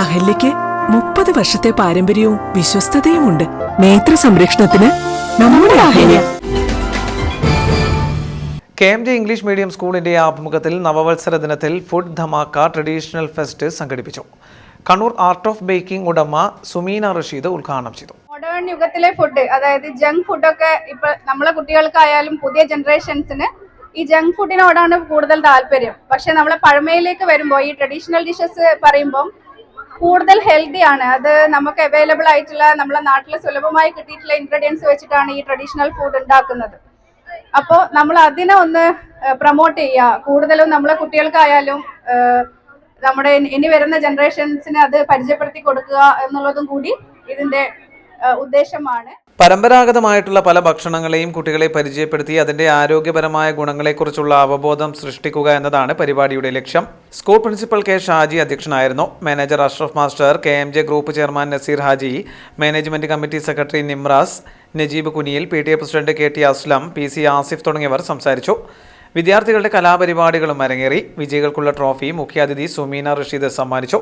അഹല്യയ്ക്ക് മുപ്പത് വർഷത്തെ പാരമ്പര്യവും വിശ്വസ്തതയുമുണ്ട്. നേത്ര സംരക്ഷണത്തിന് നമ്മുടെ Ahalya. K M J English medium സ്കൂളിന്റെ ആഭിമുഖ്യത്തിൽ നവവത്സര ദിനത്തിൽ ഫുഡ് ധമാക്ക ട്രഡീഷണൽ ഫെസ്റ്റ് സംഘടിപ്പിച്ചു. കണ്ണൂർ ആർട്ട് ഓഫ് ബേക്കിംഗ് ഉടമ സുമീന റഷീദ് ഉദ്ഘാടനം ചെയ്തു. മോഡേൺ യുഗത്തിലെ ഫുഡ് അതായത് ജങ്ക് ഫുഡൊക്കെ ഇപ്പൊ നമ്മളെ കുട്ടികൾക്കായാലും പുതിയ ജനറേഷൻസിന് ഈ ജങ്ക് ഫുഡിനോടാണ് കൂടുതൽ താല്പര്യം. പക്ഷെ നമ്മളെ പഴമയിലേക്ക് വരുമ്പോൾ ഈ ട്രഡീഷണൽ ഡിഷസ് പറയുമ്പോൾ കൂടുതൽ ഹെൽത്തി ആണ്. അത് നമുക്ക് അവൈലബിൾ ആയിട്ടുള്ള നമ്മളെ നാട്ടിൽ സുലഭമായി കിട്ടിയിട്ടുള്ള ഇൻഗ്രീഡിയൻസ് വെച്ചിട്ടാണ് ഈ ട്രഡീഷണൽ ഫുഡ് ഉണ്ടാക്കുന്നത്. അപ്പോൾ നമ്മൾ അതിനെ ഒന്ന് പ്രൊമോട്ട് ചെയ്യുക. കൂടുതലും നമ്മളെ കുട്ടികൾക്കായാലും നമ്മുടെ ഇനി- ഇനി വരുന്ന ജനറേഷൻസിന് അത് പരിചയപ്പെടുത്തി കൊടുക്കുക എന്നുള്ളതും കൂടി ഇതിന്റെ ഉദ്ദേശമാണ്. പരമ്പരാഗതമായിട്ടുള്ള പല ഭക്ഷണങ്ങളെയും കുട്ടികളെ പരിചയപ്പെടുത്തി അതിന്റെ ആരോഗ്യപരമായ ഗുണങ്ങളെക്കുറിച്ചുള്ള അവബോധം സൃഷ്ടിക്കുക എന്നതാണ് പരിപാടിയുടെ ലക്ഷ്യം. സ്കൂൾ പ്രിൻസിപ്പൽ കെ ഷാജി അധ്യക്ഷനായിരുന്നു. Manager Ashraf master K M J group chairman Nazeer Haji management committee secretary Nimras Najeeb Kuniyil P T A president K T Aslam P C Asif തുടങ്ങിയവർ സംസാരിച്ചു. വിദ്യാർത്ഥികളുടെ കലാപരിപാടികളും അരങ്ങേറി. വിജയികൾക്കുള്ള ട്രോഫി മുഖ്യാതിഥി സുമീന റഷീദ് സമ്മാനിച്ചു.